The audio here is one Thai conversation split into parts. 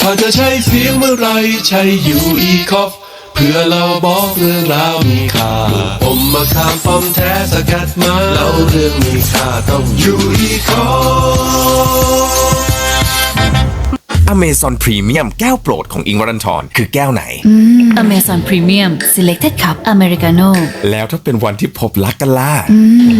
ถ้าจะใช้เสียงเมื่อไรใช้ยูอีคอฟเพื่อเราบอกเรื่องราวมีค่าผมมาข้ามป้อมแท้สกัดมาเล่าเรื่องมีค่าต้องยูอีคอฟ อเมซอนพรีเมียมแก้วโปรดของอิงวรันทรคือแก้วไหน Amazon Premium Selected Cup Americano แล้วถ้าเป็นวันที่พบรักกันล่ะ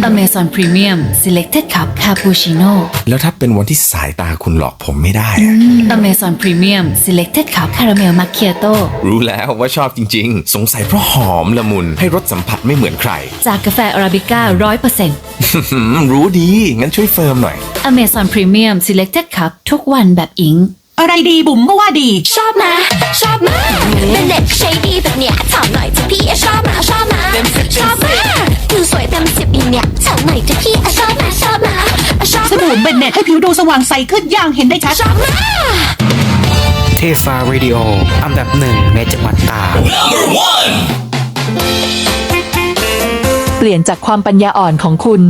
Amazon Premium Selected Cup Cappuccino แล้วถ้าเป็นวันที่สายตาคุณหลอกผมไม่ได้อะ Amazon Premium Selected Cup Caramel Macchiato รู้แล้วว่าชอบจริง ๆ สงสัยเพราะหอมละมุนให้รสสัมผัสไม่เหมือนใคร จากกาแฟอาราบิก้า100%หืมรู้ดี งั้นช่วยเฟิร์มหน่อย Amazon Premium Selected Cup ทุกวันแบบอิง อะไรดีบุ๋มก็ว่าดี ชอบนะชอบมากเป็นเด็กใช้ดีแบบเนี้ยถามหน่อยเถอะพี่ชอบนะชอบนะชอบมากดูสวยเต็มสิบอย่างเนี้ยถามหน่อยเถอะพี่ชอบนะชอบนะชอบสบู่เบนเน็ตให้ผิวดูสว่างใสขึ้นอย่างเห็นได้ชัดชอบมากเทฟารีดิโออันดับหนึ่งในจังหวัดตากเปลี่ยนจากความปัญญาอ่อนของคุณ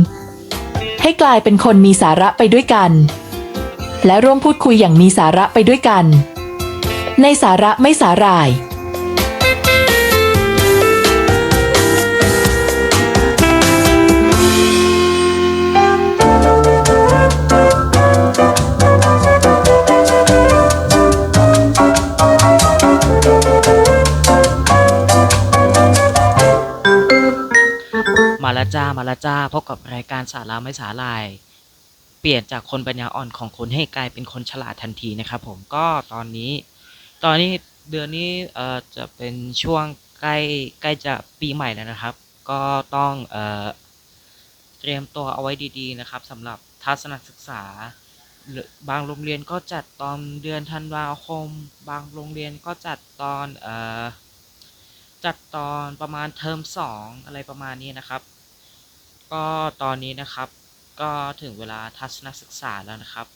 ให้กลายเป็นคนมีสาระไปด้วยกัน และร่วมพูดคุยอย่างมีสาระไปด้วยกัน ในสาระไม่สาหร่าย มาและจ้ามาและจ้าพบกับรายการสาระไม่สาลาย เปลี่ยนจากคนปัญญาอ่อนของคนให้กลายเป็นคนฉลาดทันทีนะครับ ผมก็ตอนนี้ ตอนนี้เดือนนี้เอ่อจะเป็นช่วงใกล้ใกล้จะปีใหม่แล้วนะครับ ก็ต้องเอ่อเตรียมตัวเอาไว้ดีๆนะครับสำหรับทัศนศึกษาบางโรงเรียนก็จัดตอนเดือนธันวาคม บางโรงเรียนก็จัดตอนเอ่อจัดตอนประมาณเทอมสองอะไรประมาณนี้นะครับ ก็ตอนนี้นะครับ ก็ถึงเวลาทัศนศึกษาแล้วนะครับ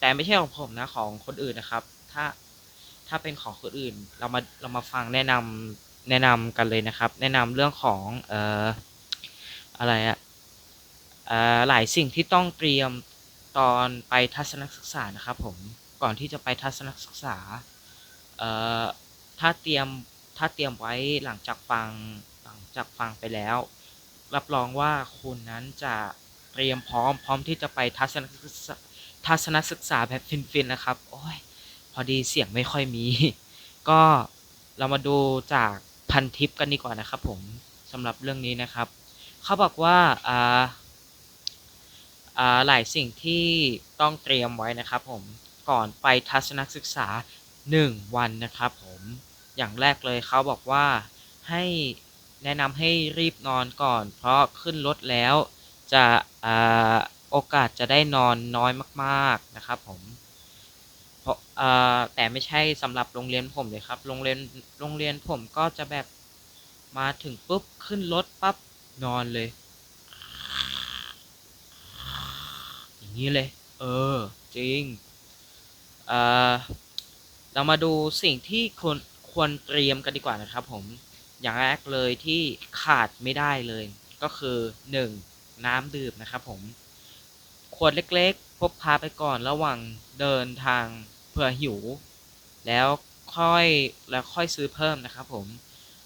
แต่ไม่ใช่ของผมนะของคนอื่นนะครับ ถ้าถ้าเป็นของคนอื่นเรามาเรามาฟังแนะนำแนะนำกันเลยนะครับ แนะนำเรื่องของเอ่ออะไรอะเอ่อหลายสิ่งที่ต้องเตรียมตอนไปทัศนศึกษานะครับ ผมก่อนที่จะไปทัศนศึกษาเอ่อถ้าเตรียมถ้าเตรียมไว้หลังจากฟังหลังจากฟังไปแล้ว รับรองว่าคุณนั้นจะ เตรียมพร้อม พร้อมที่จะไปทัศนศึกษาทัศนศึกษาแบบฟินๆนะครับ โอ้ย พอดีเสียงไม่ค่อยมี ก็เรามาดูจากพันทิปกันดีกว่านะครับ ผมสำหรับเรื่องนี้นะครับ เขาบอกว่าอ่าอ่าหลายสิ่งที่ต้องเตรียมไว้นะครับ ผมก่อนไปทัศนศึกษา 1 วันนะครับ ผมอย่างแรกเลยเขาบอกว่าให้แนะนำให้รีบนอนก่อน เพราะขึ้นรถแล้ว จะโอกาสจะได้นอนน้อยมาก ๆนะครับผมเพราะแต่ไม่ใช่สำหรับโรงเรียนผมเลยครับ โรงเรียนโรงเรียนผมก็จะแบบมาถึงปุ๊บขึ้นรถปั๊บนอนเลย อย่างนี้เลย เออ จริงเเรามาดูสิ่งที่ควรควรเตรียมกันดีกว่านะครับผมอย่างแรกเลยที่ขาดไม่ได้เลย ก็คือ 1. น้ำดื่มนะครับผมขวดเล็กๆพกพาไปก่อนระหว่างเดินทางเผื่อหิว แล้วค่อยแล้วค่อยซื้อเพิ่มนะครับผม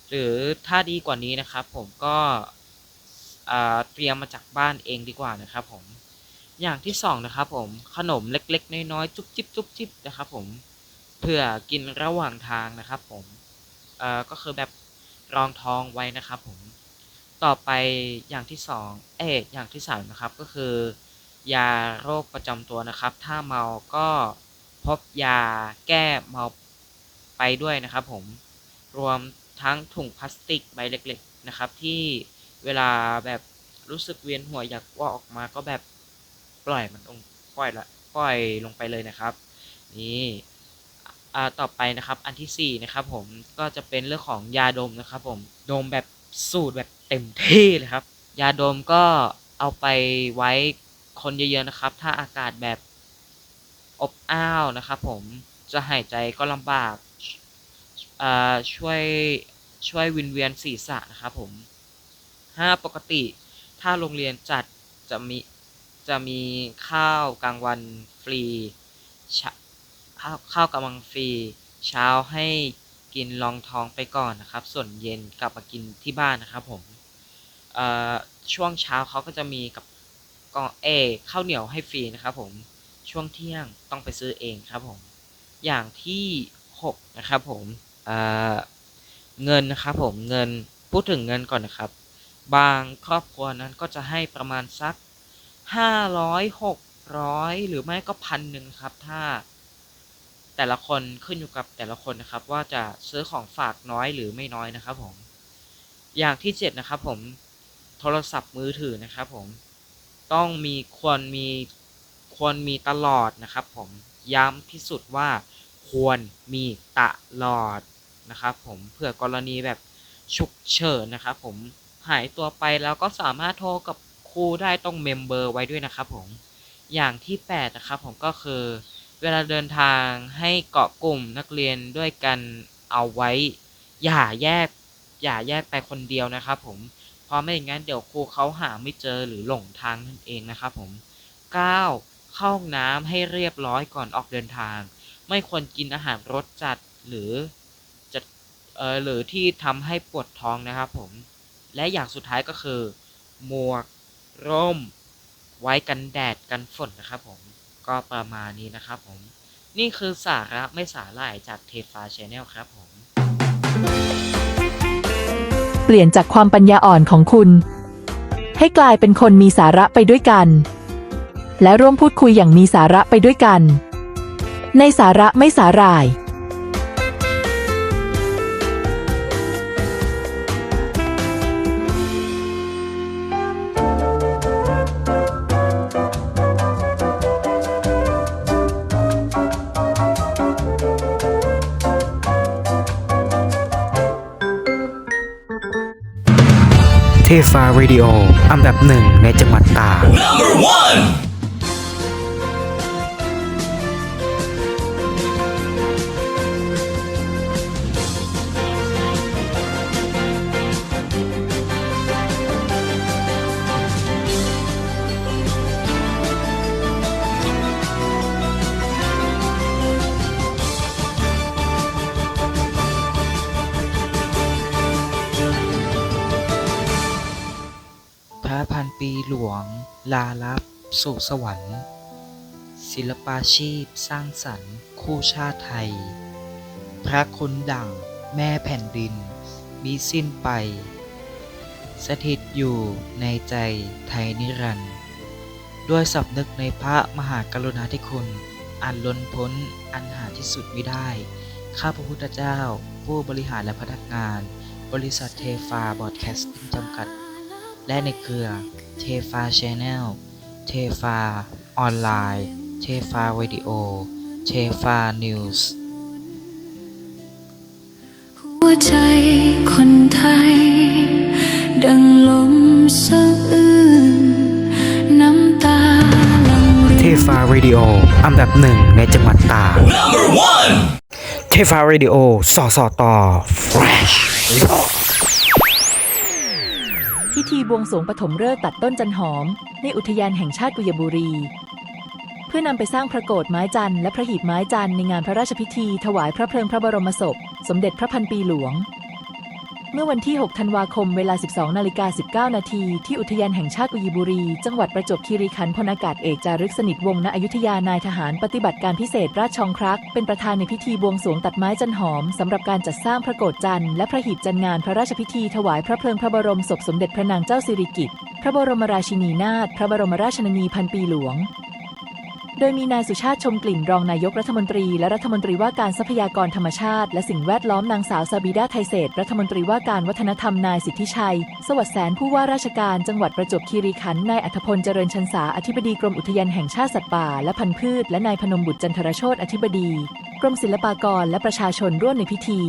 หรือถ้าดีกว่านี้นะครับผมก็เตรียมมาจากบ้านเองดีกว่านะครับผมอย่างที่สองนะครับผมขนมเล็กๆ น้อยๆจุ๊บจิ๊บจุ๊บจิ๊บนะครับผมเพื่อกินระหว่างทางนะครับผมเอ่อก็คือแบบรองท้องไว้นะครับผม ต่อไปอย่างที่สองเอ๊อย่างที่สามนะครับก็คือ ยาโรคประจำตัวนะครับ ถ้าเมาก็พบยาแก้เมาไปด้วยนะครับ ผมรวมทั้งถุงพลาสติกใบเล็ก ๆนะครับ ที่เวลาแบบรู้สึกเวียนหัวอยากว่าออกมาก็แบบปล่อยมันลงปล่อยละปล่อยลงไปเลยนะครับ นี่ต่อไปนะครับอันที่สี่นะครับผมก็จะเป็นเรื่องของยาดมนะครับ ผมดมแบบ สูตรแบบเต็มที่เลยครับ ยาดมก็เอาไปไว้คนเยอะๆนะครับ ถ้าอากาศแบบอบอ้าวนะครับผมจะหายใจก็ลำบากช่วยช่วยวินเวียนศีรษะนะครับผมห้าปกติถ้าโรงเรียนจัดจะมีจะมีข้าวกลางวันฟรีข้าวข้าวกำลังฟรี เช้าให้ กินรองท้องไปก่อนนะครับ ส่วนเย็นกลับมากินที่บ้านนะครับผมช่วงเช้าเขาก็จะมีกับกองเอข้าวเหนียวให้ฟรีนะครับผมช่วงเที่ยงต้องไปซื้อเองครับผม อย่างที่หกนะครับผมเเงินนะครับผมเงินพูดถึงเงินก่อนนะครับ บางครอบครัวนั้นก็จะให้ประมาณสักห้าร้อยหกร้อยหรือไม่ก็พันหนึ่งครับ ถ้า แต่ละคนขึ้นอยู่กับแต่ละคนนะครับ ว่าจะซื้อของฝากน้อยหรือไม่น้อยนะครับผมอย่างที่เจ็ดนะครับผมโทรศัพท์มือถือนะครับผมต้องมีควรมีควรมีตลอดนะครับ ผมย้ำที่สุดว่าควรมีตลอดนะครับ ผมเผื่อกรณีแบบฉุกเฉินนะครับผมหายตัวไปแล้วก็สามารถโทรกับครูได้ต้องเมมเบอร์ไว้ด้วยนะครับผมอย่างที่แปดนะครับผมก็คือ เวลาเดินทางให้เกาะกลุ่มนักเรียนด้วยกันเอาไว้ อย่าแยก อย่าแยกไปคนเดียวนะครับผมเพราะไม่อย่างนั้นเดี๋ยวครูเขาหาไม่เจอหรือหลงทางนั่นเองนะครับผม 9. เข้าห้องน้ำให้เรียบร้อยก่อนออกเดินทาง ไม่ควรกินอาหารรสจัดหรือจะเออหรือที่ทำให้ปวดท้องนะครับผม และอย่างสุดท้ายก็คือ หมวก ร่ม ไว้กันแดดกันฝนนะครับผม ก็ประมาณนี้นะครับผม นี่คือสาระไม่สาหร่ายจากเทฟาชแนลครับผม เปลี่ยนจากความปัญญาอ่อนของคุณ ให้กลายเป็นคนมีสาระไปด้วยกัน และร่วมพูดคุยอย่างมีสาระไปด้วยกัน ในสาระไม่สาหร่าย ฟาเรดิโออันดับหนึ่งในจังหวัดตาก ปีหลวง ลาลับ สู่สวรรค์ ศิลปาชีพสร้างสรรค์ คู่ชาติไทย พระคุณดั่ง แม่แผ่นดินมีสิ้นไป สถิตอยู่ในใจไทยนิรันดร์ด้วยสำนึกในพระมหากรุณาธิคุณ อันล้นพ้นอันหาที่สุดไม่ได้ ข้าพระพุทธเจ้า ผู้บริหารและพนักงาน บริษัทเทฟาบอดแคสติ้งจำกัด และในเครือ เทฟาชแนลเทฟาออนไลน์เทฟาวิดีโอเทฟานิวส์หัวใจคนไทย ดังลมสะอื้นน้ำตาลังริเทฟาเรดิโออันดับหนึ่งในจังหวัดตากเทฟาเรดิโอสอสอต่อ fresh พิธีบวงสรวงปฐมฤกษ์ตัดต้นจันหอม ในอุทยานแห่งชาติกุยบุรี เพื่อนำไปสร้างพระโกรธไม้จันทร์และพระหีบไม้จันทร์ในงานพระราชพิธีถวายพระเพลิงพระบรมศพ สมเด็จพระพันปีหลวง เมื่อวันที่ 6 ธันวาคม เวลา 12 นาฬิกา 19 นาที ที่อุทยานแห่งชาติกุยบุรี จังหวัดประจวบคีรีขันธ์พลอากาศเอกจารึกสนิทวงศ์ณอยุธยานายทหารปฏิบัติการพิเศษราชชองครัก เป็นประธานในพิธีบวงสรวงตัดไม้จันหอม สำหรับการจัดสร้างพระโกรธจันทร์และพระหีบจันงานพระราชพิธีถวายพระเพลิงพระบรมศพสมเด็จพระนางเจ้าสิริกิติ์ พระบรมราชินีนาถ พระบรมราชชนนีพันปีหลวง โดยมีนายสุชาติชมกลิ่นรองนายกรัฐมนตรี และรัฐมนตรีว่าการทรัพยากรธรรมชาติ และสิ่งแวดล้อมนางสาวซาบิดาไทเศษรัฐมนตรีว่าการวัฒนธรรมนายสิทธิชัย สวัสดิ์แสนผู้ว่าราชการจังหวัดประจวบคีรีขันธ์นายอัธพลเจริญชันษาอธิบดีกรมอุทยานแห่งชาติสัตว์ป่าและพันธุ์พืช และนายพนมบุตรจันทรโชตอธิบดี กรมศิลปากรและประชาชนร่วมในพิธี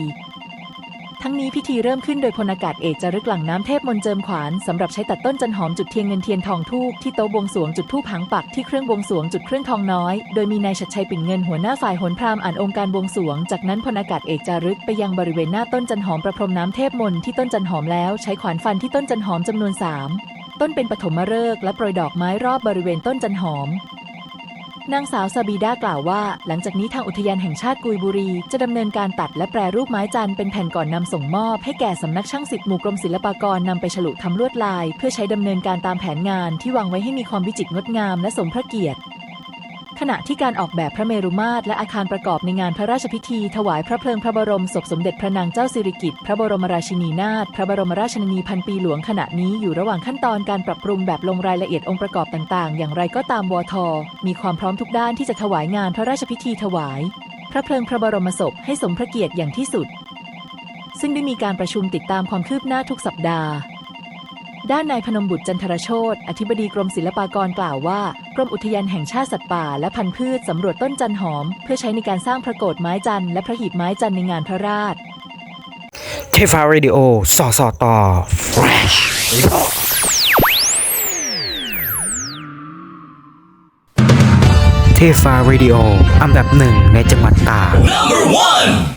ทั้งนี้พิธีเริ่มขึ้นโดยพลอากาศเอกจารึกหลังน้ำเทพมนเจิมขวานสำหรับใช้ตัดต้นจันหอมจุดเทียนเงินเทียนทองทูบที่โต๊ะบวงสวงจุดทูบหางปักที่เครื่องบวงสวงจุดเครื่องทองน้อย โดยมีนายชัดชัยปิ่นเงินหัวหน้าฝ่ายโหนพราหมณ์อ่านองค์การบวงสวง จากนั้นพลอากาศเอกจารึกไปยังบริเวณหน้าต้นจันหอมประพรมน้ำเทพมนที่ต้นจันหอมแล้วใช้ขวานฟันที่ต้นจันหอมจำนวนสามต้นเป็นปฐมฤกษ์และโปรยดอกไม้รอบบริเวณต้นจันหอม นางสาวซาบีดากล่าวว่า หลังจากนี้ทางอุทยานแห่งชาติกุยบุรี จะดำเนินการตัดและแปรรูปไม้จันเป็นแผ่นก่อนนำส่งมอบ ให้แก่สำนักช่างสิบหมู่กรมศิลปากรนำไปฉลุทำลวดลาย เพื่อใช้ดำเนินการตามแผนงานที่วางไว้ให้มีความวิจิตรงดงามและสมพระเกียรติ ขณะที่การออกแบบพระเมรุมาตรและอาคารประกอบในงานพระราชพิธี ถวายพระเพลิงพระบรมศพสมเด็จพระนางเจ้าสิริกิติ์พระบรมราชินีนาถพระบรมราชนนีพันปีหลวงขณะนี้อยู่ระหว่างขั้นตอนการปรับปรุงแบบลงรายละเอียดองค์ประกอบต่างๆ อย่างไรก็ตามวท มีความพร้อมทุกด้านที่จะถวายงานพระราชพิธีถวาย พระเพลิงพระบรมศพให้สมพระเกียรติอย่างที่สุด ซึ่งได้มีการประชุมติดตามความคืบหน้าทุกสัปดาห์ ด้านนายพนมบุตรจันทรโชตอธิบดีกรมศิลปากรกล่าวว่า กรมอุทยานแห่งชาติสัตว์ป่าและพันธุ์พืชสำรวจต้นจันหอม เพื่อใช้ในการสร้างพระโกฏไม้จันและพระหีบไม้จันในงานพระราชเทฟารีดิโอสอสอต่อ fresh เทฟารีดิโออันดับหนึ่งในจังหวัดตาก